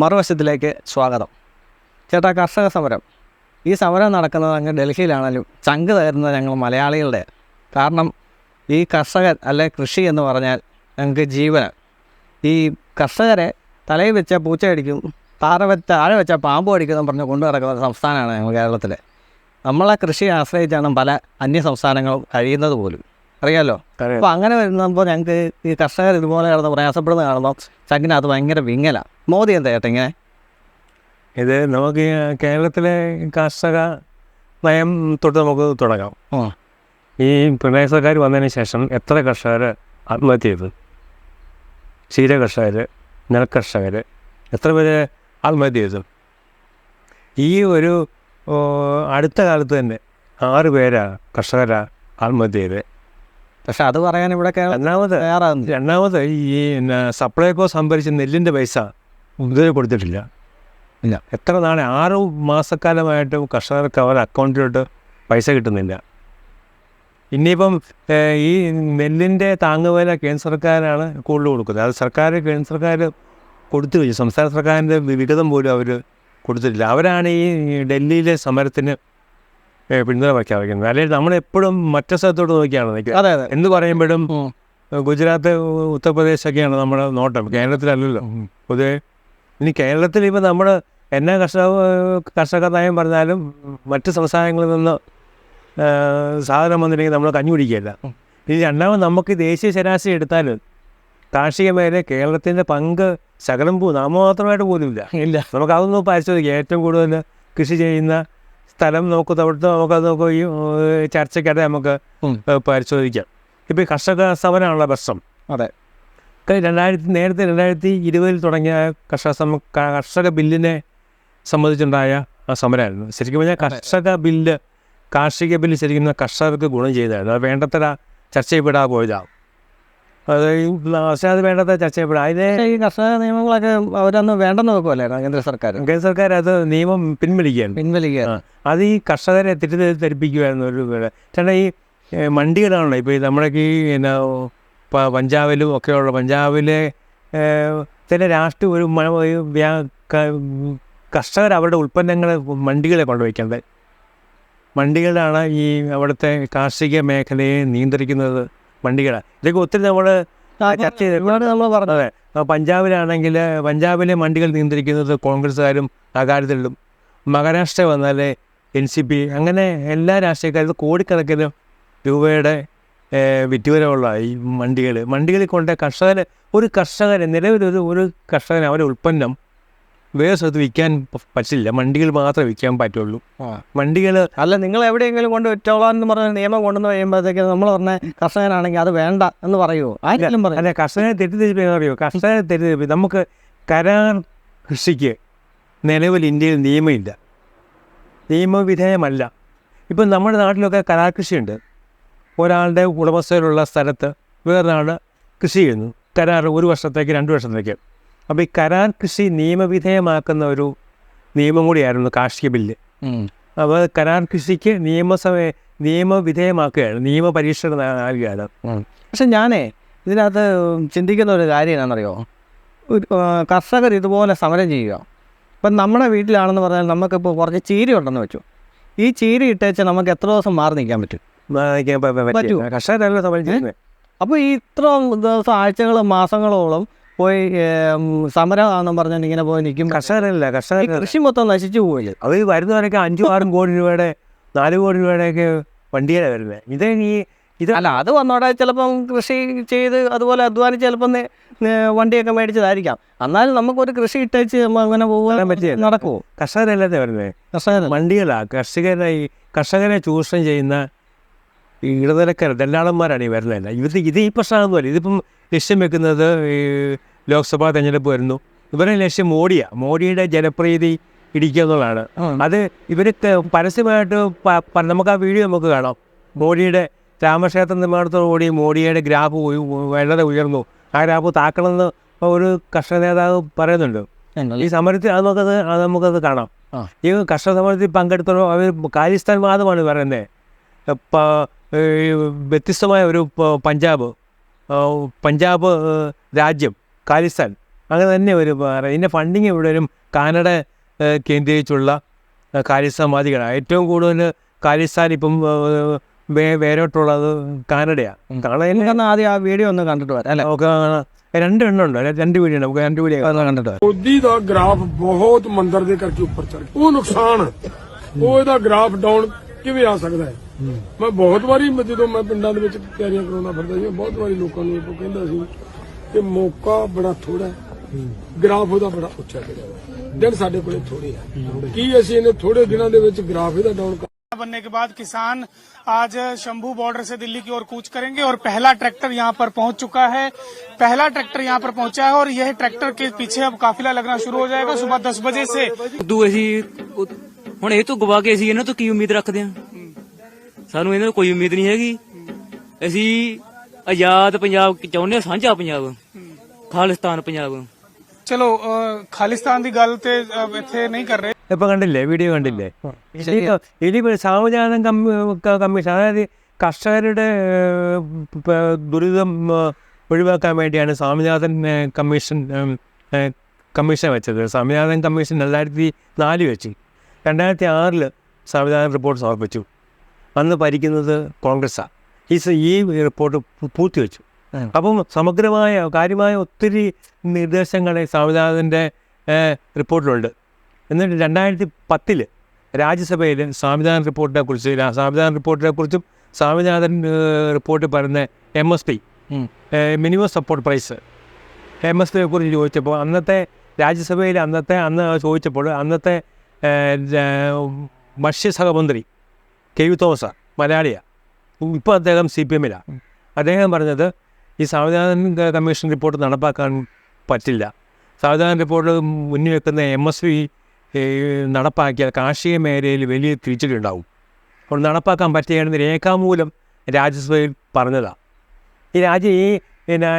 മറുവശത്തിലേക്ക് സ്വാഗതം. ചേട്ടാ കർഷക സമരം. ഈ സമരം നടക്കുന്നത് അങ്ങ് ഡൽഹിയിലാണെങ്കിലും ചങ്ക് തകരുന്നത് ഞങ്ങൾ മലയാളികളുടെ കാരണം ഈ കർഷകൻ അല്ലെ കൃഷി എന്ന് പറഞ്ഞാൽ ഞങ്ങൾക്ക് ജീവന. ഈ കർഷകരെ തലയിൽ വെച്ച പൂച്ച അടിക്കും താഴെ വെച്ച താഴെ വെച്ച പാമ്പ് അടിക്കുന്നു പറഞ്ഞ് കൊണ്ടു നടക്കുന്ന സംസ്ഥാനമാണ് ഞങ്ങൾ കേരളത്തിൽ നമ്മളെ കൃഷിയെ ആശ്രയിച്ചാണ് പല അന്യ സംസ്ഥാനങ്ങളും കഴിയുന്നത് പോലും. അറിയാലോ? അപ്പോൾ അങ്ങനെ വരുമ്പോൾ ഞങ്ങൾക്ക് ഈ കർഷകർ ഇതുപോലെ കിടന്ന് പ്രയാസപ്പെടുന്ന കാണുമ്പോൾ അത് ഭയങ്കര വിങ്ങല. മോദി എന്താ ചേട്ടാ ഇങ്ങനെ? ഇത് നമുക്ക് കേരളത്തിലെ കർഷക നയം തൊട്ട് നമുക്ക് തുടങ്ങാം. ഈ പിണറായി സർക്കാർ വന്നതിന് ശേഷം എത്ര കർഷകർ ആത്മഹത്യ ചെയ്തു? ക്ഷീര കർഷകർ നെൽകർഷകർ എത്ര പേര് ആത്മഹത്യ ചെയ്തു? ഈ ഒരു അടുത്ത കാലത്ത് തന്നെ ആറ് പേരാ കർഷകരാ ആത്മഹത്യ ചെയ്ത്. പക്ഷെ അത് പറയാൻ ഇവിടെ രണ്ടാമത് രണ്ടാമത് ഈ സപ്ലൈകോ സംഭരിച്ച നെല്ലിന്റെ പൈസ ഇതുവരെ കൊടുത്തിട്ടില്ല. ഇല്ല. എത്ര നാളെ? ആറ് മാസക്കാലമായിട്ടും കർഷകർക്ക് അവരുടെ അക്കൗണ്ടിലോട്ട് പൈസ കിട്ടുന്നില്ല. ഇനിയിപ്പം ഈ നെല്ലിന്റെ താങ്ങുവില കേന്ദ്ര സർക്കാരാണ് കൂടുതൽ കൊടുക്കുന്നത്. അത് സർക്കാർ കേന്ദ്ര സർക്കാർ കൊടുത്തു കഴിഞ്ഞു. സംസ്ഥാന സർക്കാരിന്റെ വിഹിതം പോലും അവർ കൊടുത്തിട്ടില്ല. അവരാണ് ഈ ഡൽഹിയിലെ സമരത്തിന് പിന്തുണ പ്രഖ്യാപിക്കുന്നത് അല്ലെങ്കിൽ നമ്മളെപ്പോഴും മറ്റു സ്ഥലത്തോട്ട് നോക്കിയാണ് നിൽക്കുക. അതെ അതെ. എന്ന് പറയുമ്പോഴും ഗുജറാത്ത് ഗുജറാത്ത് ഉത്തർപ്രദേശൊക്കെയാണ് നമ്മുടെ നോട്ടം. കേരളത്തിലല്ലല്ലോ. പൊതുവെ ഇനി കേരളത്തിൽ ഇപ്പോൾ നമ്മൾ എന്നാ കർഷക കർഷക നയം പറഞ്ഞാലും മറ്റ് സംസ്ഥാനങ്ങളിൽ നിന്ന് സാധനം വന്നില്ലെങ്കിൽ നമ്മൾ കഞ്ഞി കുടിക്കുകയില്ല. ഇനി രണ്ടാമത് നമുക്ക് ദേശീയ ശരാശരി എടുത്താൽ കാർഷിക മേഖല കേരളത്തിന്റെ പങ്ക് ശകലം പോ നാമമാത്രമായിട്ട് പോലും ഇല്ല. നമുക്ക് അതൊന്നും പരിശോധിക്കാം. ഏറ്റവും കൂടുതൽ കൃഷി ചെയ്യുന്ന സ്ഥലം നമുക്ക് തവിടുത്ത് നമുക്കത് നമുക്ക് ഈ ഏഹ്, ചർച്ചയ്ക്കിടെ നമുക്ക് പരിശോധിക്കാം. ഇപ്പോൾ ഈ കർഷക സമരമാണുള്ള പ്രശ്നം. അതെ. രണ്ടായിരത്തി നേരത്തെ രണ്ടായിരത്തി ഇരുപതിൽ തുടങ്ങിയ കർഷക സമ കർഷക ബില്ലിനെ സംബന്ധിച്ചുണ്ടായ സമരമായിരുന്നു ശരിക്കും പറഞ്ഞാൽ കർഷക ബില്ല് കാർഷിക ബില്ല് ശരിക്കും കർഷകർക്ക് ഗുണം ചെയ്തായിരുന്നു. അത് വേണ്ടത്ര ചർച്ച ചെയ്യപ്പെടാതെ പോയതാണ് അത് ഈ വേണ്ടത്ര ചർച്ച ചെയ്യപ്പെടും അതിനെ ഈ കർഷക നിയമങ്ങളൊക്കെ അവരന്ന് വേണ്ടെന്ന് വെക്കുമല്ലായിരുന്നു കേന്ദ്ര സർക്കാർ. കേന്ദ്ര സർക്കാർ അത് നിയമം പിൻവലിക്കുകയാണ്. പിൻവലിക്കുക ആ. അത് ഈ കർഷകരെ തെറ്റിദ്ധരിപ്പിക്കുമായിരുന്നു ഒരു ചേട്ടാ ഈ മണ്ടികളാണല്ലോ. ഇപ്പോൾ ഈ നമ്മുടെ ഈ എന്നാ പ- പഞ്ചാബിലും ഒക്കെയുള്ള പഞ്ചാബിലെ ചില രാഷ്ട്രീയ ഒരു കർഷകർ അവരുടെ ഉൽപ്പന്നങ്ങൾ മണ്ടികളെ കൊണ്ടുപോയിക്കേണ്ടത് മണ്ടികളാണ് ഈ അവിടുത്തെ കാർഷിക മേഖലയെ നിയന്ത്രിക്കുന്നത്. മണ്ടികളാണ് ഇതൊക്കെ ഒത്തിരി നമ്മൾ ചർച്ച ചെയ്ത്. നമ്മൾ പറഞ്ഞത്. പഞ്ചാബിലാണെങ്കിൽ പഞ്ചാബിലെ മണ്ടികൾ നിയന്ത്രിക്കുന്നത് കോൺഗ്രസ്സുകാരും അകാര്യത്തിലും മഹാരാഷ്ട്ര വന്നാൽ എൻ സി പി അങ്ങനെ എല്ലാ രാഷ്ട്രീയക്കാരും കോടിക്കണക്കിന് രൂപയുടെ വിറ്റുവരവുള്ള ഈ മണ്ടികൾ മണ്ടികളിൽ കൊണ്ട് കർഷകർ ഒരു കർഷകർ നിലവിലൊരു ഒരു കർഷകൻ അവരുടെ ഉൽപ്പന്നം വേറെ സ്ഥലത്ത് വിൽക്കാൻ പറ്റില്ല. വണ്ടികൾ മാത്രമേ വിൽക്കാൻ പറ്റുള്ളൂ. വണ്ടികൾ അല്ല നിങ്ങൾ എവിടെയെങ്കിലും കൊണ്ട് വിറ്റോളാം എന്ന് പറഞ്ഞ നിയമം കൊണ്ടുവന്ന് കഴിയുമ്പോഴത്തേക്ക് നമ്മൾ പറഞ്ഞ കർഷകനാണെങ്കിൽ അത് വേണ്ട എന്ന് പറയുമോ ആരെങ്കിലും പറയും. അല്ല കർഷകനെ തെറ്റിദ്ധരിപ്പിക്കാൻ അറിയോ? കർഷകനെ തെറ്റിദ്ധരിപ്പി നമുക്ക് കരാർ കൃഷിക്ക് നിലവിൽ ഇന്ത്യയിൽ നിയമമില്ല. നിയമവിധേയമല്ല. ഇപ്പം നമ്മുടെ നാട്ടിലൊക്കെ കരാർ കൃഷിയുണ്ട്. ഒരാളുടെ ഉടമസ്ഥയിലുള്ള സ്ഥലത്ത് വേറൊരാൾ കൃഷി ചെയ്യുന്നു. കരാർ ഒരു വർഷത്തേക്ക് രണ്ട് വർഷത്തേക്ക്. അപ്പോൾ ഈ കരാർ കൃഷി നിയമവിധേയമാക്കുന്ന ഒരു നിയമം കൂടിയായിരുന്നു കാർഷിക ബില്ല്. അപ്പോൾ കരാർ കൃഷിക്ക് നിയമസഭ നിയമവിധേയമാക്കുകയാണ് നിയമപരീക്ഷ നൽകുകയാണ് പക്ഷെ ഞാനേ ഇതിനകത്ത് ചിന്തിക്കുന്ന ഒരു കാര്യം എന്നാണെന്നറിയോ ഒരു കർഷകർ ഇതുപോലെ സമരം ചെയ്യുക. ഇപ്പം നമ്മുടെ വീട്ടിലാണെന്ന് പറഞ്ഞാൽ നമുക്കിപ്പോൾ കുറച്ച് ചീരി ഉണ്ടെന്ന് വെച്ചു. ഈ ചീരി ഇട്ടേച്ച് നമുക്ക് എത്ര ദിവസം മാറി നിൽക്കാൻ പറ്റും? പറ്റും കർഷകരല്ല സമരം ചെയ്യുന്നത് അപ്പോൾ ഈ ഇത്ര ദിവസം ആഴ്ചകളും മാസങ്ങളോളം പോയി സമരം ആണെന്ന് പറഞ്ഞാൽ ഇങ്ങനെ പോയി നിൽക്കും. കർഷകരല്ല കർഷകർ കൃഷി മൊത്തം നശിച്ചു പോയില്ല അത് വരുന്നവരൊക്കെ അഞ്ചും ആറും കോടി രൂപയുടെ നാല് കോടി രൂപയുടെയൊക്കെ വണ്ടിയിലാണ് വരുന്നത് ഇത് ഈ ഇത് അല്ല അത് വന്നോടെ ചിലപ്പം കൃഷി ചെയ്ത് അതുപോലെ അധ്വാനിച്ച് ചിലപ്പം വണ്ടിയൊക്കെ മേടിച്ചതായിരിക്കാം. എന്നാലും നമുക്കൊരു കൃഷി ഇട്ടേച്ച് അങ്ങനെ പോകാൻ പറ്റിയ നടക്കുമോ കർഷകരല്ലേ വരുന്നത് കർഷകർ വണ്ടികളാ കർഷകരെ ഈ കർഷകരെ ചൂഷണം ചെയ്യുന്ന ഈ ഇടനിലക്കാർ ദല്ലാളന്മാരാണ് ഈ വരുന്നതല്ല. ഇത് ഇത് ഈ പ്രശ്നമൊന്നുമല്ല ഇതിപ്പം ലക്ഷ്യം വെക്കുന്നത് ഈ ലോക്സഭാ തെരഞ്ഞെടുപ്പ് വരുന്നു. ഇവരെ ലക്ഷ്യം മോഡിയാണ് മോഡിയുടെ ജനപ്രീതി ഇടിക്കുക എന്നുള്ളതാണ്. അത് ഇവർ പരസ്യമായിട്ട് നമുക്ക് ആ വീഡിയോ നമുക്ക് കാണാം. മോഡിയുടെ രാമക്ഷേത്ര നിർമ്മാണത്തോടുകൂടി മോഡിയുടെ ഗ്രാഫ് വളരെ ഉയർന്നു. ആ ഗ്രാഫ് താക്കണമെന്ന് ഒരു കർഷക നേതാവ് പറയുന്നുണ്ട്. ഈ സമരത്തിൽ അത് നമുക്കത് അത് നമുക്കത് കാണാം. ഈ കർഷക സമരത്തിൽ പങ്കെടുത്തോ അവർ കാലിസ്ഥാൻ വാദമാണ് പറയുന്നത് വ്യത്യസ്തമായ ഒരു പഞ്ചാബ് പഞ്ചാബ് രാജ്യം. ഖാലിസ്ഥാൻ അങ്ങനെ തന്നെ ഒരു പറ- ഇതിൻ്റെ ഫണ്ടിങ് മുഴുവനും കാനഡ ഏഹ്, കേന്ദ്രീകരിച്ചുള്ള ഏഹ്, കാര്യസമാധികളാണ് ഏറ്റവും കൂടുതൽ കാര്യസ്ഥാൻ ഇപ്പം ഏഹ്, വേ- വേരോട്ടുള്ളത് കാനഡയാണ് കാണാൻ നമുക്കൊന്ന് ആദ്യം ആ വീഡിയോ ഒന്ന് കണ്ടിട്ട് വരാം അല്ലേ നമുക്ക് രണ്ട് എണ്ണം ഉണ്ട് അല്ലെ? രണ്ട് വീഡിയോ നമുക്ക് രണ്ട് വീഡിയോ ഒന്ന് കണ്ടിട്ട് വരാം ਮੋਦੀ ਦਾ ਗ੍ਰਾਫ ਬਹੁਤ ਮੰਦਰ ਦੇ ਕਰਕੇ ਉੱਪਰ ਚੜ ਗਿਆ ਉਹ ਨੁਕਸਾਨ ਹੈ। ਉਹ ਇਹਦਾ ਗ੍ਰਾਫ ਡਾਊਨ ਕਿਵੇਂ ਆ ਸਕਦਾ ਹੈ ਮੈਂ ਬਹੁਤ ਵਾਰੀ ਮੈਂ ਜਦੋਂ ਮੈਂ ਪਿੰਡਾਂ ਦੇ ਵਿੱਚ ਤਿਆਰੀਆਂ ਕਰਾਉਂਦਾ ਫਿਰਦਾ ਸੀ ਮੈਂ ਬਹੁਤ ਵਾਰੀ ਲੋਕਾਂ ਨੂੰ ਇਹ ਕਹਿੰਦਾ ਸੀ ਕਿ ਮੌਕਾ ਬੜਾ ਥੋੜਾ ਹੈ ਗ੍ਰਾਫ ਉਹਦਾ ਬੜਾ ਉੱਚਾ ਚੜਿਆ ਹੋਇਆ ਦਿਨ ਸਾਡੇ ਕੋਲੇ ਥੋੜੇ ਆ ਕੀ ਅਸੀਂ ਇਹਨੇ ਥੋੜੇ ਦਿਨਾਂ ਦੇ ਵਿੱਚ ਗ੍ਰਾਫ ਇਹਦਾ ਡਾਊਨ बनने के बाद किसान आज शंभू बॉर्डर से दिल्ली की ओर कूच करेंगे और पहला ट्रैक्टर यहां पर पहुंच चुका है पहला ट्रैक्टर यहां पर पहुंचा है और यह ट्रैक्टर के पीछे अब काफिला लगना शुरू हो जाएगा सुबह दस बजे से ਉਦੋਂ ਅਸੀਂ ਉਹ- ਹੁਣ ਇਹ ਤੋਂ ਗਵਾ ਕੇ ਅਸੀਂ ਇਹਨਾਂ ਤੋਂ ਕੀ ਉਮੀਦ ਰੱਖਦੇ ਹਾਂ ਸਾਨੂੰ ਇਹਨਾਂ ਤੋਂ ਕੋਈ ਉਮੀਦ ਨਹੀਂ ਹੈਗੀ ਅਸੀਂ ਆਜ਼ਾਦ ਪੰਜਾਬ ਚਾਹੁੰਦੇ ਸਾਂਝਾ ਪੰਜਾਬ ਖਾਲਿਸਤਾਨ ਪੰਜਾਬ ചലോ ഖാലിസ്ഥാന്റെ കാലത്തെ എത്തേ നീ കർ രേ ഇപ്പൊ കണ്ടില്ലേ വീഡിയോ കണ്ടില്ലേ ഇനി സാവധാനം കമ്മീഷൻ അതായത് കർഷകരുടെ പ- ദുരിതം ആ, ഒഴിവാക്കാൻ വേണ്ടിയാണ് സ്വാമിനാഥൻ ആ, കമ്മീഷൻ ഉം, ആ, കമ്മീഷൻ വെച്ചത്. സ്വാമിനാഥൻ കമ്മീഷൻ രണ്ടായിരത്തി നാല് വെച്ചു. രണ്ടായിരത്തി ആറിൽ സ്വാമിനാഥൻ റിപ്പോർട്ട് സമർപ്പിച്ചു. അന്ന് ഭരിക്കുന്നത് കോൺഗ്രസ്സാണ് ഈ ഈ റിപ്പോർട്ട് പൂ- പൂർത്തിവെച്ചു അപ്പം സമഗ്രമായ കാര്യമായ ഒത്തിരി നിർദ്ദേശങ്ങൾ സ്വാമിനാഥന്റെ റിപ്പോർട്ടിലുണ്ട്. എന്നിട്ട് രണ്ടായിരത്തി പത്തിൽ രാജ്യസഭയിൽ സ്വാമിനാഥൻ റിപ്പോർട്ടിനെ കുറിച്ച് സ്വാമിനാഥൻ റിപ്പോർട്ടിനെ കുറിച്ചും സ്വാമിനാഥൻ റിപ്പോർട്ട് പറയുന്ന M S P minimum support price. M S പിയെ കുറിച്ച് ചോദിച്ചപ്പോൾ അന്നത്തെ രാജ്യസഭയിൽ അന്നത്തെ അന്ന് ചോദിച്ചപ്പോൾ അന്നത്തെ ഭക്ഷ്യസഹമന്ത്രി കെ യു തോമസ മലയാളിയാണ് ഇപ്പോൾ അദ്ദേഹം സി പി എമ്മിലാണ് അദ്ദേഹം പറഞ്ഞത് ഈ സംവിധാന കമ്മീഷൻ റിപ്പോർട്ട് നടപ്പാക്കാൻ പറ്റില്ല. സംവിധാന റിപ്പോർട്ട് മുന്നിൽ വെക്കുന്ന എം എസ് വി നടപ്പാക്കിയാൽ കാർഷിക മേഖലയിൽ വലിയ തിരിച്ചടിയുണ്ടാവും. അപ്പോൾ നടപ്പാക്കാൻ പറ്റുകയാണെന്ന് രേഖാമൂലം രാജ്യസഭയിൽ പറഞ്ഞതാണ് ഈ രാജ്യം ഈ പിന്നെ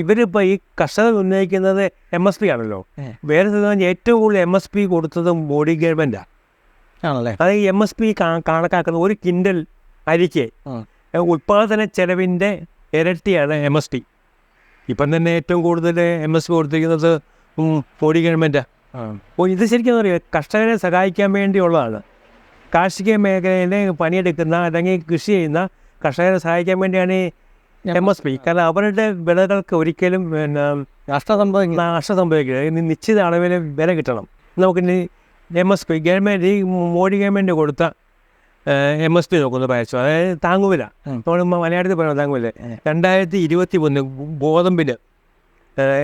ഇവരിപ്പോൾ ഈ കർഷകർ ഉന്നയിക്കുന്നത് എം എസ് പി ആണല്ലോ. വേറെ ഏറ്റവും കൂടുതൽ എം എസ് പി കൊടുത്തത് മോഡി ഗവൺമെന്റാണ് ആണല്ലേ? അത് എം എസ് പി കണക്കാക്കുന്ന ഒരു കിൻഡൽ അരിക്ക്. ഉൽപാദന ചെലവിന്റെ ഇരട്ടിയാണ് എം എസ് ടി ഇപ്പം തന്നെ ഏറ്റവും കൂടുതൽ എം എസ് പി കൊടുത്തിരിക്കുന്നത് മോഡി ഗവൺമെന്റാണ് അപ്പോൾ ഇത് ശരിക്കും അറിയാം കർഷകരെ സഹായിക്കാൻ വേണ്ടിയുള്ളതാണ്. കാർഷിക മേഖലയിൽ പണിയെടുക്കുന്ന അല്ലെങ്കിൽ കൃഷി ചെയ്യുന്ന കർഷകരെ സഹായിക്കാൻ വേണ്ടിയാണ് ഈ എം എസ് പി കാരണം അവരുടെ വിളകൾക്ക് ഒരിക്കലും പിന്നെ നഷ്ടം സംഭവിക്കും നഷ്ടം സംഭവിക്കുക ഇനി നിശ്ചിത അളവിൽ വില കിട്ടണം. നമുക്കിനി എം എസ് പി ഗവൺമെന്റ് ഈ മോഡി ഗവൺമെന്റ് കൊടുത്ത എം എസ് പി നോക്കുന്ന പായസം അതായത് താങ്ങുവില. ഇപ്പോൾ നമ്മൾ മലയാളത്തിൽ പറയുന്നത് താങ്ങുവില. രണ്ടായിരത്തി ഇരുപത്തി ഒന്ന് ഗോതമ്പിന്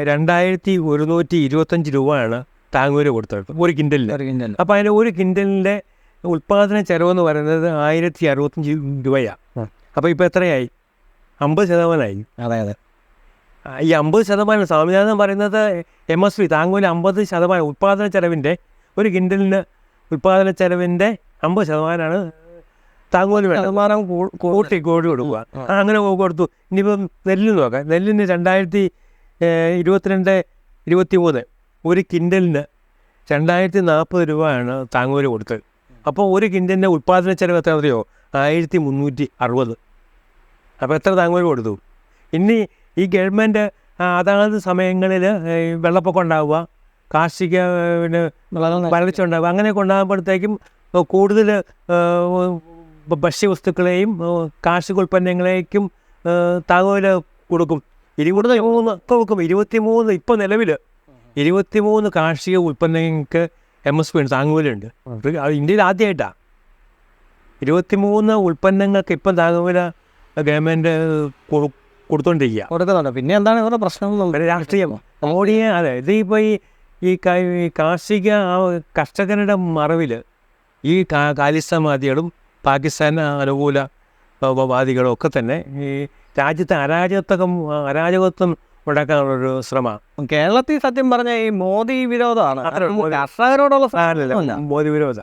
രണ്ടായിരത്തി ഒരുന്നൂറ്റി ഇരുപത്തഞ്ച് രൂപയാണ് താങ്ങുവില കൊടുത്തത്. ഒരു കിൻഡലിന്. അപ്പം അതിന്റെ ഒരു കിൻഡലിന്റെ ഉൽപ്പാദന ചെലവെന്ന് പറയുന്നത് ആയിരത്തി അറുപത്തഞ്ച് രൂപയാണ്. അപ്പോൾ ഇപ്പോൾ എത്രയായി? അമ്പത് ശതമാനമായി. അതെ അതെ. ഈ അമ്പത് ശതമാനം സംവിധാനം പറയുന്നത് എം എസ് പി താങ്ങൂല അമ്പത് ശതമാനം ഉൽപ്പാദന ചെലവിന്റെ ഒരു കിൻഡലിന് ഉൽപ്പാദന ചെലവിന്റെ അമ്പത് ശതമാനമാണ് താങ്ങൂൽ വേണം ശതമാനം കൂട്ടി കോഴി കൊടുക്കുക അങ്ങനെ കൊടുത്തു. ഇനിയിപ്പം നെല്ല് നോക്കാം. നെല്ലിന് രണ്ടായിരത്തി ഇരുപത്തിരണ്ട് ഇരുപത്തി മൂന്ന് ഒരു കിൻഡലിന് രണ്ടായിരത്തി നാൽപ്പത് രൂപയാണ് താങ്ങൂര് കൊടുത്തത്. അപ്പോൾ ഒരു കിൻഡലിന്റെ ഉൽപ്പാദന ചെലവ് എത്ര അറിയോ? ആയിരത്തി മുന്നൂറ്റി അറുപത്. അപ്പോൾ എത്ര താങ്ങൂര് കൊടുത്തു? ഇനി ഈ ഗവൺമെന്റ് അതാത് സമയങ്ങളിൽ വെള്ളപ്പൊക്കം ഉണ്ടാവുക കാർഷിക പിന്നെ വരൾച്ച ഉണ്ടാവുക അങ്ങനെയൊക്കെ ഉണ്ടാകുമ്പോഴത്തേക്കും കൂടുതൽ ഭക്ഷ്യവസ്തുക്കളെയും കാർഷിക ഉൽപ്പന്നങ്ങളേക്കും താങ്ങുവില കൊടുക്കും. ഇരുപത് മൂന്ന് കൊടുക്കും ഇരുപത്തി മൂന്ന് ഇപ്പോൾ നിലവിൽ ഇരുപത്തി മൂന്ന് കാർഷിക ഉൽപ്പന്നങ്ങൾക്ക് എം എസ് പി ഉണ്ട് താങ്ങുവിലുണ്ട് ഇന്ത്യയിൽ ആദ്യമായിട്ടാണ് ഇരുപത്തി മൂന്ന് ഉൽപ്പന്നങ്ങൾക്ക് ഇപ്പം താങ്ങുവില ഗവൺമെന്റ് കൊടുത്തോണ്ടിരിക്കുക കൊടുക്കുന്നുണ്ട്. പിന്നെ എന്താണ് ഇവരുടെ പ്രശ്നം രാഷ്ട്രീയം. മോഡിയെ അതെ ഇത് ഈ ഈ ഈ കാർഷിക കർഷകരുടെ മറവിൽ ഈ കാലിസമാധികളും പാകിസ്ഥാൻ അനുകൂല വാദികളും ഒക്കെ തന്നെ ഈ രാജ്യത്തെ അരാജകത്വം അരാജകത്വം ഉണ്ടാക്കാനുള്ളൊരു ശ്രമമാണ്. കേരളത്തിൽ സത്യം പറഞ്ഞ ഈ മോദി വിരോധമാണ്. കർഷകരോടുള്ള മോദി വിരോധം.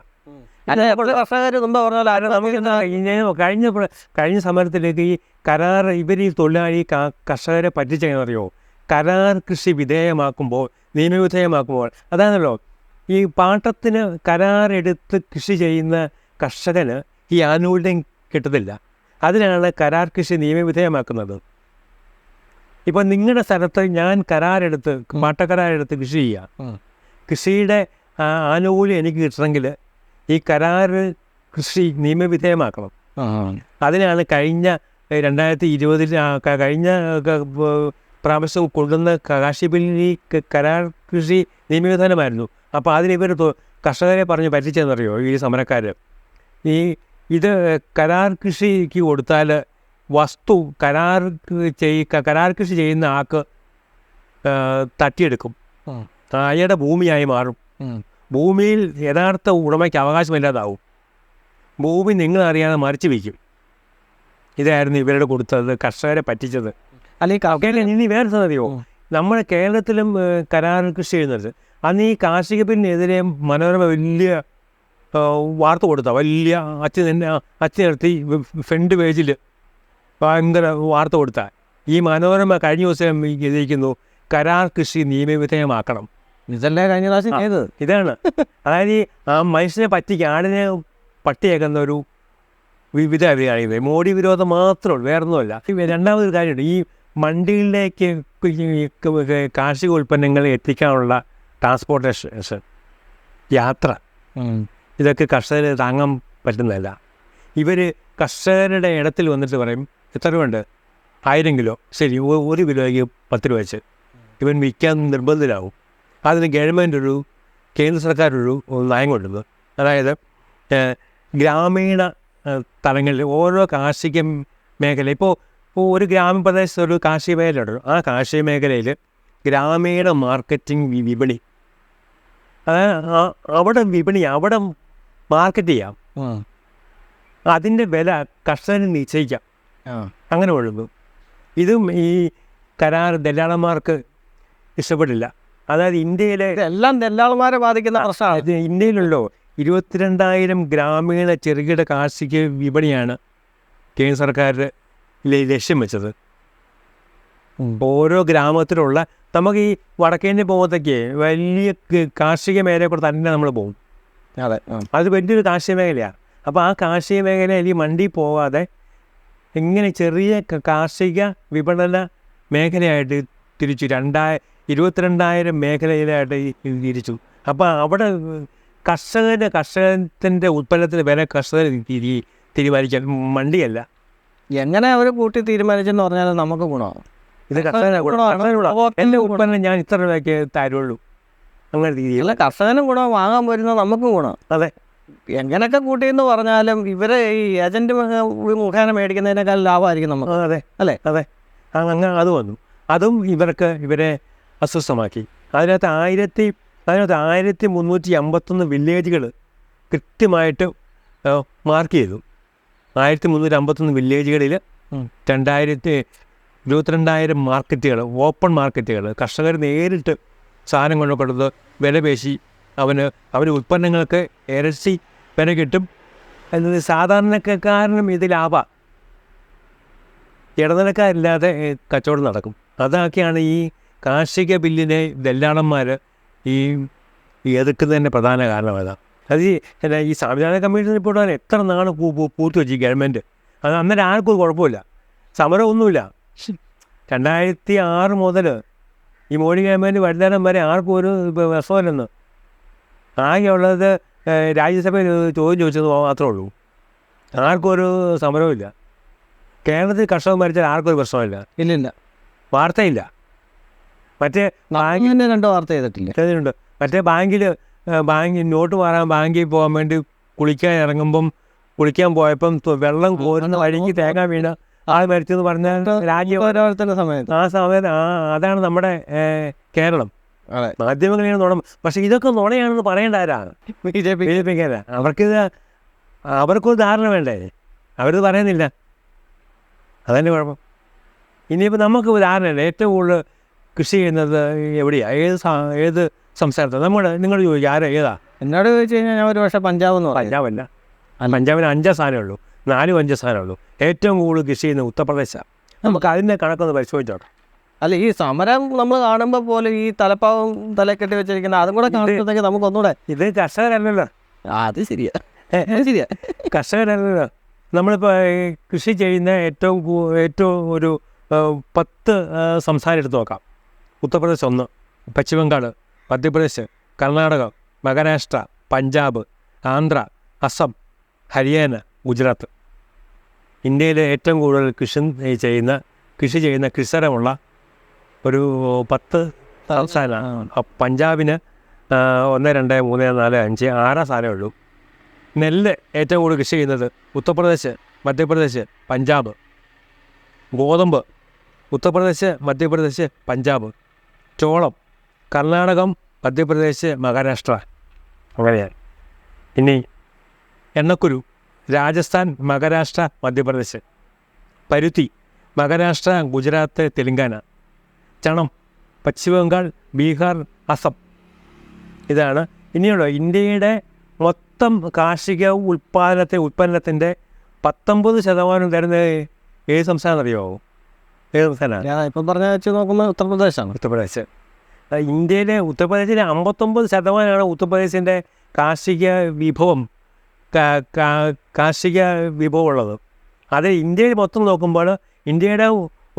കർഷകർ മുമ്പ് കഴിഞ്ഞ കഴിഞ്ഞ സമരത്തിലേക്ക് ഈ കരാർ ഇവർ ഈ തൊഴിലാളി കർഷകരെ പറ്റിച്ചെന്നറിയോ? കരാർ കൃഷി വിധേയമാക്കുമ്പോൾ നിയമവിധേയമാക്കുമ്പോൾ. അതാണല്ലോ. ഈ പാട്ടത്തിന് കരാറെടുത്ത് കൃഷി ചെയ്യുന്ന കർഷകന് ഈ ആനുകൂല്യം കിട്ടത്തില്ല. അതിനാണ് കരാർ കൃഷി നിയമവിധേയമാക്കുന്നത്. ഇപ്പം നിങ്ങളുടെ സ്ഥലത്ത് ഞാൻ കരാറെടുത്ത് പാട്ടക്കരാറെടുത്ത് കൃഷി ചെയ്യാം. ഉം. കൃഷിയുടെ ആ, ആനുകൂല്യം എനിക്ക് കിട്ടണമെങ്കിൽ ഈ കരാറ് കൃഷി നിയമവിധേയമാക്കണം. അതിനാണ് കഴിഞ്ഞ രണ്ടായിരത്തി ഇരുപതിൽ കഴിഞ്ഞ പ്രാവശ്യം കൊണ്ടുവന്ന കാർഷിക ബില്ലിൽ കരാർ കൃഷി നിയമവിധാനമായിരുന്നു അപ്പോൾ അതിന് ഇവർ കർഷകരെ പറഞ്ഞ് പറ്റിച്ചെന്നറിയോ ഈ സമരക്കാർ ഈ ഇത് കരാർ കൃഷിക്ക് കൊടുത്താൽ വസ്തു കരാർ ചെയ് കരാർ കൃഷി ചെയ്യുന്ന ആൾക്ക് തട്ടിയെടുക്കും. തായയുടെ അയാളുടെ ഭൂമിയായി മാറും. ഭൂമിയിൽ യഥാർത്ഥ ഉടമയ്ക്ക് അവകാശമില്ലാതാവും ഭൂമി നിങ്ങൾ അറിയാതെ മറിച്ച് വയ്ക്കും ഇതായിരുന്നു ഇവരുടെ കൊടുത്തത് കർഷകരെ പറ്റിച്ചത്. അല്ല ഈ ക- കേരളം ഇനി വേറെ സാധ്യമോ ഉം. നമ്മുടെ കേരളത്തിലും കരാർ കൃഷി ചെയ്യുന്നുണ്ട് അന്ന് ഈ കാർഷിക ബില്ലിനെതിരെ മനോരമ വലിയ വാർത്ത കൊടുത്ത വലിയ അച്ഛൻ തന്നെ അച്ഛൻ നിർത്തി ഫ്രണ്ട് പേജിൽ ഭയങ്കര വാർത്ത കൊടുത്ത. ഈ മനോരമ കഴിഞ്ഞ ദിവസം എഴുതിയിരിക്കുന്നു കരാർ കൃഷി നിയമവിധേയമാക്കണം. ഇതല്ലേ കഴിഞ്ഞ പ്രാവശ്യം ചെയ്തത്? ഇതാണ്. അതായത് ഈ ആ മനുഷ്യനെ പറ്റിക്ക് ആടിനെ പട്ടിയാക്കുന്ന ഒരു വിവിധ കാണിക്കുന്നത് മോഡി വിരോധം മാത്രമേ വേറൊന്നുമല്ല. രണ്ടാമതൊരു കാര്യമുണ്ട് ഈ മണ്ടിയിലേക്ക് കാർഷിക ഉൽപ്പന്നങ്ങൾ എത്തിക്കാനുള്ള ട്രാൻസ്പോർട്ടേഷൻ യാത്ര. ഇതൊക്കെ കർഷകർ താങ്ങാൻ പറ്റുന്നതല്ല. ഇവർ കർഷകരുടെ ഇടത്തിൽ വന്നിട്ട് പറയും എത്ര രൂപയുണ്ട്? ആയിരം കിലോ. ശരി ഒരു കിലോയ്ക്ക് പത്ത് രൂപ വെച്ച്. ഇവൻ വിൽക്കാൻ നിർബന്ധിതരാകും അതിന് ഗവൺമെന്റ് ഒരു കേന്ദ്ര സർക്കാർ ഒരു നയം കൊണ്ടുവന്നു. അതായത് ഗ്രാമീണ തലങ്ങളിൽ ഓരോ കാർഷിക മേഖല ഇപ്പോൾ ഒരു ഗ്രാമപ്രദേശത്ത് ഒരു കാർഷിക മേഖലയുണ്ടല്ലോ ആ കാർഷിക മേഖലയിൽ ഗ്രാമീണ മാർക്കറ്റിംഗ് വിപണി. അവിടെ വിപണി അവിടെ മാർക്കറ്റ് ചെയ്യാം. അതിന്റെ വില കർഷകന് നിശ്ചയിക്കാം. അങ്ങനെ ഒഴുകും. ഇതും ഈ കരാർ ദല്ലാളന്മാർക്ക് ഇഷ്ടപ്പെടില്ല. അതായത് ഇന്ത്യയിലെ എല്ലാം ദല്ലാളന്മാരെ ബാധിക്കുന്ന പ്രശ്നമാണ്. ഇന്ത്യയിലുള്ളോ ഇരുപത്തിരണ്ടായിരം ഗ്രാമീണ ചെറുകിട കാർഷിക വിപണിയാണ് കേന്ദ്ര സർക്കാർ ലക്ഷ്യം വെച്ചത്. ഓരോ ഗ്രാമത്തിലുള്ള നമുക്ക് ഈ വടക്കേന്ത്യ പോകുമ്പോഴത്തേക്ക് വലിയ കാർഷിക മേഖലയെ കൂടെ തന്നെ നമ്മൾ പോകും. അതെ. അത് വലിയൊരു കാർഷിക മേഖലയാണ് അപ്പോൾ ആ കാർഷിക മേഖലയിൽ ഈ മണ്ടി പോവാതെ എങ്ങനെ ചെറിയ കാർഷിക വിപണന മേഖലയായിട്ട് തിരിച്ചു രണ്ടായ ഇരുപത്തിരണ്ടായിരം മേഖലയിലായിട്ട് തിരിച്ചു. അപ്പോൾ അവിടെ കർഷകന്റെ കർഷകത്തിന്റെ ഉൽപ്പന്നത്തിന് വില കർഷകർ തിരി തീരുമാനിക്കാൻ മണ്ടിയല്ല. എങ്ങനെ അവർ കൂട്ടി തീരുമാനിച്ചെന്ന് പറഞ്ഞാൽ നമുക്ക് ഗുണമാണ് ഇത് കർഷകനെ ഗുണമാണ്. എന്റെ ഉൽപ്പന്നം ഞാൻ ഇത്ര രൂപയ്ക്ക് തരുള്ളൂ. അങ്ങനെ രീതിയിൽ. അല്ല കർഷകനും ഗുണം വാങ്ങാൻ വരുന്ന നമുക്കും ഗുണം. അതെ. എങ്ങനെയൊക്കെ കൂട്ടിയെന്ന് പറഞ്ഞാലും ഇവരെ ഈ ഏജന്റ് മുഖേന മേടിക്കുന്നതിനേക്കാൾ ലാഭമായിരിക്കും നമുക്ക്. അതെ അല്ലേ? അതെ. അങ്ങനെ അത് വന്നു. അതും ഇവർക്ക് ഇവരെ അസ്വസ്ഥമാക്കി. അതിനകത്ത് ആയിരത്തി അതിനകത്ത് ആയിരത്തി മുന്നൂറ്റി അമ്പത്തൊന്ന് വില്ലേജുകൾ കൃത്യമായിട്ട് മാർക്ക് ചെയ്തു. ആയിരത്തി മുന്നൂറ്റി അമ്പത്തൊന്ന് വില്ലേജുകളിൽ. രണ്ടായിരത്തി ഇരുപത്തിരണ്ടായിരം മാർക്കറ്റുകൾ ഓപ്പൺ മാർക്കറ്റുകൾ കർഷകർ നേരിട്ട് സാധനം കൊണ്ട് കൊടുത്ത് വില പേശി അവന് അവന് ഉൽപ്പന്നങ്ങൾക്ക് ഇരട്ടി വില കിട്ടും. എന്നത് സാധാരണക്കാരനും ഇത് ലാഭമാണ് ഇടനിലക്കാരില്ലാതെ കച്ചവടം നടക്കും. അതൊക്കെയാണ് ഈ കാർഷിക ബില്ലിനെ ദല്ലാളന്മാർ ഈ എതിർക്കുന്നതിന്റെ പ്രധാന കാരണം അതാണ് അത് ഈ സംവിധാന കമ്മീഷൻ റിപ്പോർട്ട് എത്ര നാൾ പൂർത്തി വെച്ചു ഗവൺമെന്റ് അത് അന്നേരം ആർക്കും കുഴപ്പമില്ല. സമരമൊന്നുമില്ല. രണ്ടായിരത്തി ആറ് മുതൽ ഈ മോഡി ഗവൺമെന്റ് വരുന്നേരം വരെ ആർക്കും ഒരു വിഷമല്ലെന്ന് ആകെയുള്ളത് രാജ്യസഭയിൽ ചോദ്യം ചോദിച്ചത് മാത്രമേ ഉള്ളൂ. ആർക്കും ഒരു സമരവുമില്ല. കേരളത്തിൽ കർഷകം മരിച്ചാൽ ആർക്കും ഒരു പ്രശ്നമില്ല ഇല്ലില്ല. വാർത്തയില്ല. മറ്റേ ബാങ്കിന്റെ രണ്ട് വാർത്ത ചെയ്തിട്ടില്ല. ചെയ്തിട്ടുണ്ട്. മറ്റേ ബാങ്കിൽ ബാങ്ക് നോട്ട് മാറാൻ ബാങ്കിൽ പോകാൻ വേണ്ടി കുളിക്കാൻ ഇറങ്ങുമ്പം കുളിക്കാൻ പോയപ്പം വെള്ളം കോരുന്ന വഴിക്ക് തേങ്ങ വീണ ആൾ മരിച്ചു എന്ന് പറഞ്ഞാൽ രാജ്യം സമയത്ത് ആ സമയത്ത് ആ അതാണ് നമ്മുടെ കേരളം. മാധ്യമങ്ങളെയാണ് നുണ. പക്ഷെ ഇതൊക്കെ നുണയാണെന്ന് പറയേണ്ട ആരാണ് B J P. B J പിക്കാരാ. അവർക്കിത് അവർക്കൊരു ധാരണ വേണ്ടേ? അവരിത് പറയുന്നില്ല. അതന്നെ കുഴപ്പം. ഇനിയിപ്പോൾ നമുക്ക് ഒരു ധാരണയില്ല ഏറ്റവും കൂടുതൽ കൃഷി ചെയ്യുന്നത് എവിടെയാണ് ഏത് ഏത് സംസ്ഥാനത്താണ് നമ്മുടെ നിങ്ങൾ ചോദിക്കുക ആരാ ഏതാ? എന്നോട് ചോദിച്ചു കഴിഞ്ഞാൽ ഞാൻ ഒരു പക്ഷേ പഞ്ചാബ് എന്ന് പറയാം. പഞ്ചാബല്ല. പഞ്ചാബിന് അഞ്ചാം സ്ഥാനമേ ഉള്ളൂ. നാലും അഞ്ച് ഉള്ളൂ ഏറ്റവും കൂടുതൽ കൃഷി ചെയ്യുന്ന ഉത്തർപ്രദേശാണ് നമുക്ക് അതിന്റെ കണക്കൊന്ന് പരിശോധിച്ചോട്ടെ. അല്ല ഈ സമരം നമ്മൾ കാണുമ്പോൾ പോലെ ഈ തലപ്പാവും തലക്കെട്ടി വെച്ചിരിക്കുന്ന അതും കൂടെ കാണുമ്പോഴത്തേക്ക് നമുക്ക് ഒന്നുകൂടെ ഇത് കർഷകരല്ലല്ലോ. അത് ശരിയാ. ശരിയാ. കർഷകരല്ലല്ലോ. നമ്മളിപ്പോൾ കൃഷി ചെയ്യുന്ന ഏറ്റവും ഏറ്റവും ഒരു പത്ത് സംസ്ഥാനം എടുത്ത് നോക്കാം. ഉത്തർപ്രദേശ് ഒന്ന് പശ്ചിമ ബംഗാൾ മധ്യപ്രദേശ് കർണാടക മഹാരാഷ്ട്ര പഞ്ചാബ് ആന്ധ്ര അസം ഹരിയാന ഗുജറാത്ത്. ഇന്ത്യയിലെ ഏറ്റവും കൂടുതൽ കൃഷി ചെയ്യുന്ന കൃഷി ചെയ്യുന്ന കൃഷിസ്ഥലമുള്ള ഒരു പത്ത് സ്ഥലമാണ് പഞ്ചാബിന് ഒന്ന് രണ്ട് മൂന്ന് നാല് അഞ്ച് ആറാം സ്ഥാനമേ ഉള്ളൂ. നെല്ല് ഏറ്റവും കൂടുതൽ കൃഷി ചെയ്യുന്നത് ഉത്തർപ്രദേശ് മധ്യപ്രദേശ് പഞ്ചാബ്. ഗോതമ്പ് ഉത്തർപ്രദേശ് മധ്യപ്രദേശ് പഞ്ചാബ്. ചോളം കർണാടകം മധ്യപ്രദേശ് മഹാരാഷ്ട്ര. അങ്ങനെയാണ്. ഇനി എണ്ണക്കുരു. രാജസ്ഥാൻ മഹാരാഷ്ട്ര മധ്യപ്രദേശ്. പരുത്തി മഹാരാഷ്ട്ര ഗുജറാത്ത് തെലങ്കാന. ചണം പശ്ചിമബംഗാൾ ബീഹാർ അസം. ഇതാണ് ഇനിയുള്ള ഇന്ത്യയുടെ മൊത്തം കാർഷിക ഉൽപ്പാദനത്തെ ഉൽപ്പന്നത്തിന്റെ പത്തൊമ്പത് ശതമാനം തരുന്നത് ഏത് സംസ്ഥാനം അറിയാമോ ഏത് സംസ്ഥാനമാണ്? ഞാൻ ഇപ്പം പറഞ്ഞ വെച്ച് നോക്കുമ്പോൾ ഉത്തർപ്രദേശാണ്. ഉത്തർപ്രദേശ്. ഇന്ത്യയിലെ ഉത്തർപ്രദേശിലെ അമ്പത്തൊമ്പത് ശതമാനമാണ് ഉത്തർപ്രദേശിന്റെ കാർഷിക വിഭവം. കാർഷിക വിഭവം ഉള്ളത് അത് ഇന്ത്യയിൽ മൊത്തം നോക്കുമ്പോൾ ഇന്ത്യയുടെ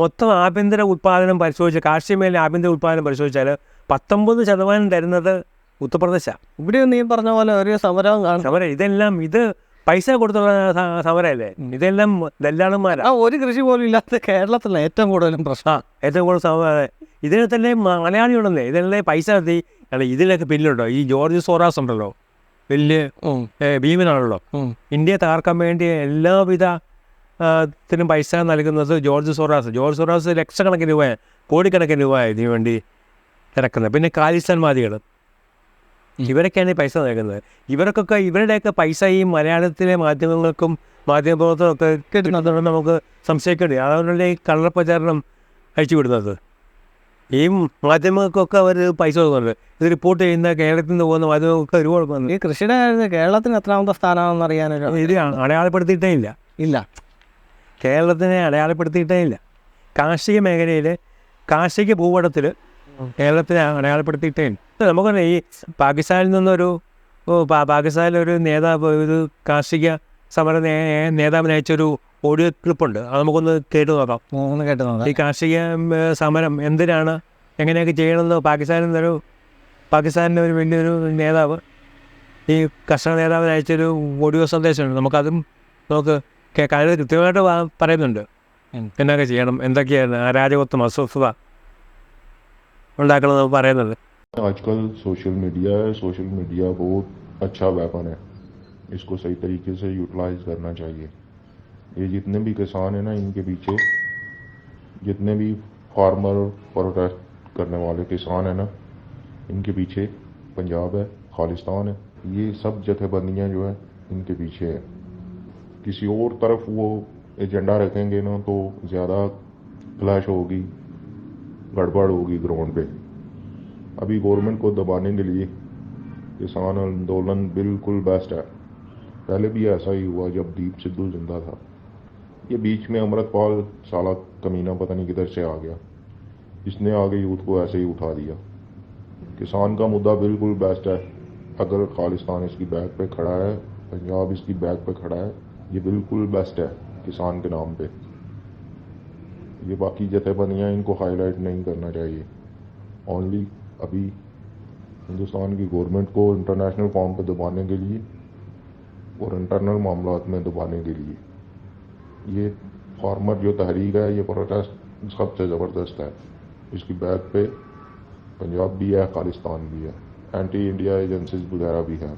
മൊത്തം ആഭ്യന്തര ഉത്പാദനം പരിശോധിച്ച് കാർഷിക മേഖല ആഭ്യന്തര ഉത്പാദനം പരിശോധിച്ചാൽ പത്തൊമ്പത് ശതമാനം തരുന്നത് ഉത്തർപ്രദേശാണ് ഇവിടെ നീ പറഞ്ഞ പോലെ ഒരു സമരം കാണും. സമരം ഇതെല്ലാം ഇത് പൈസ കൊടുത്തുള്ള സമരല്ലേ സമരമല്ലേ? ഇതെല്ലാം ദല്ലാളന്മാരാണ് ആ ഒരു കൃഷി പോലും ഇല്ലാത്ത കേരളത്തിലാണ് ഏറ്റവും കൂടുതലും പ്രശ്നം. ഏറ്റവും കൂടുതൽ സമയം ഇതിനെ തന്നെ മലയാളി ഉണ്ടെന്നേ ഇതിനെ പൈസ എത്തി അല്ല ഇതിലൊക്കെ പിന്നിലുണ്ടോ? ഈ ജോർജ് സോറാസ് ഉണ്ടല്ലോ. വലിയ ഭീമനാണല്ലോ. ഇന്ത്യയെ തകർക്കാൻ വേണ്ടി എല്ലാവിധ ത്തിനും പൈസ നൽകുന്നത് ജോർജ് സോറാസ്. ജോർജ് സോറാസ് ലക്ഷക്കണക്കിന് രൂപ കോടിക്കണക്കിന് രൂപ ഇതിനു വേണ്ടി ഇറക്കുന്നത് പിന്നെ ഖാലിസ്ഥാൻവാദികൾ ഇവരൊക്കെയാണ് ഈ പൈസ നൽകുന്നത്. ഇവർക്കൊക്കെ ഇവരുടെയൊക്കെ പൈസ ഈ മലയാളത്തിലെ മാധ്യമങ്ങൾക്കും മാധ്യമപ്രവർത്തനമൊക്കെ കിട്ടുന്നതുകൊണ്ട് നമുക്ക് സംശയിക്കേണ്ടി അതുകൊണ്ടല്ലേ ഈ കള്ളപ്രചാരണം അഴിച്ചു വിടുന്നത് ഈ മാധ്യമങ്ങൾക്കൊക്കെ അവർ പൈസ കൊടുക്കുന്നുണ്ട്. ഇത് റിപ്പോർട്ട് ചെയ്യുന്ന കേരളത്തിൽ നിന്ന് പോകുന്ന മാധ്യമങ്ങൾക്ക് ഒരുപാട് ഈ കൃഷിയുടെ കാര്യത്തിൽ കേരളത്തിന് എത്രാമത്തെ സ്ഥാനമാണെന്ന് അറിയാനൊരു ഇത് അടയാളപ്പെടുത്തിയിട്ടേ ഇല്ല. ഇല്ല. കേരളത്തിനെ അടയാളപ്പെടുത്തിയിട്ടേ ഇല്ല. കാർഷിക മേഖലയിൽ കാർഷിക ഭൂപടത്തിൽ കേരളത്തിനെ അടയാളപ്പെടുത്തിയിട്ടേ ഇല്ല. നമുക്കറിയാം ഈ പാകിസ്ഥാനിൽ നിന്നൊരു പാകിസ്ഥാനിലൊരു നേതാവ് ഒരു കാർഷിക സമര നേതാവിനയച്ചൊരു ഓഡിയോ ക്ലിപ്പുണ്ട് അത് നമുക്കൊന്ന് കേട്ട് നോക്കാം ഒന്ന് കേട്ട് നോക്കാം ഈ കാർഷിക ഉം, ഏ, സമരം എന്തിനാണ് എങ്ങനെയൊക്കെ ചെയ്യണമെന്ന് പാകിസ്ഥാനിൽ നിന്നൊരു പാകിസ്ഥാനിലെ ഒരു വലിയൊരു നേതാവ് ഈ കർഷക നേതാവിന് അയച്ചൊരു ഓഡിയോ സന്ദേശമുണ്ട് നമുക്കതും നമുക്ക് കേൾക്കാം അത് കൃത്യമായിട്ട് വാ- പറയുന്നുണ്ട് ഉം. എന്നൊക്കെ ചെയ്യണം എന്തൊക്കെയാണ് അരാജകത്വം അസ്വസ്ഥത ഉണ്ടാക്കണമെന്ന് പറയുന്നുണ്ട് आजकल सोशल मीडिया है सोशल मीडिया बहुत अच्छा वेपन है इसको सही तरीके से यूटिलाइज करना चाहिए یہ جتنے بھی کسان ہیں نا ان کے پیچھے، جتنے بھی فارمر پروٹیسٹ کرنے والے کسان ہیں نا، ان کے پیچھے پنجاب ہے خالستان ہے۔ یہ سب جتھے بندیاں جو ہیں ان کے پیچھے ہیں۔ کسی اور طرف وہ ایجنڈا رکھیں گے نا تو زیادہ کلیش ہوگی، گڑبڑ ہوگی گراؤنڈ پہ۔ ابھی گورنمنٹ کو دبانے کے لیے کسان آندولن بالکل بیسٹ ہے۔ پہلے بھی ایسا ہی ہوا جب دیپ سدھو زندہ تھا۔ یہ بیچ میں امرت پال سالہ کمینہ پتہ نہیں کدھر سے آ گیا۔ اس نے آگے یوتھ کو ایسے ہی اٹھا دیا۔ کسان کا مدعا بالکل بیسٹ ہے۔ اگر خالستان اس کی بیک پہ کھڑا ہے، پنجاب اس کی بیک پہ کھڑا ہے، یہ بالکل بیسٹ ہے کسان کے نام پہ۔ یہ باقی جتھے بندیاں ان کو ہائی لائٹ نہیں کرنا چاہیے۔ اونلی ابھی ہندوستان کی گورنمنٹ کو انٹرنیشنل فارم پہ دبانے کے لیے اور انٹرنل معاملات میں دبانے کے لیے۔ یہ فارمر جو تحریک ہے، یہ پروٹیسٹ سب سے زبردست ہے۔ اس کی بیت پہ پنجاب بھی ہے خالستان بھی ہے۔ اینٹی انڈیا ایجنسیز وغیرہ بھی ہیں۔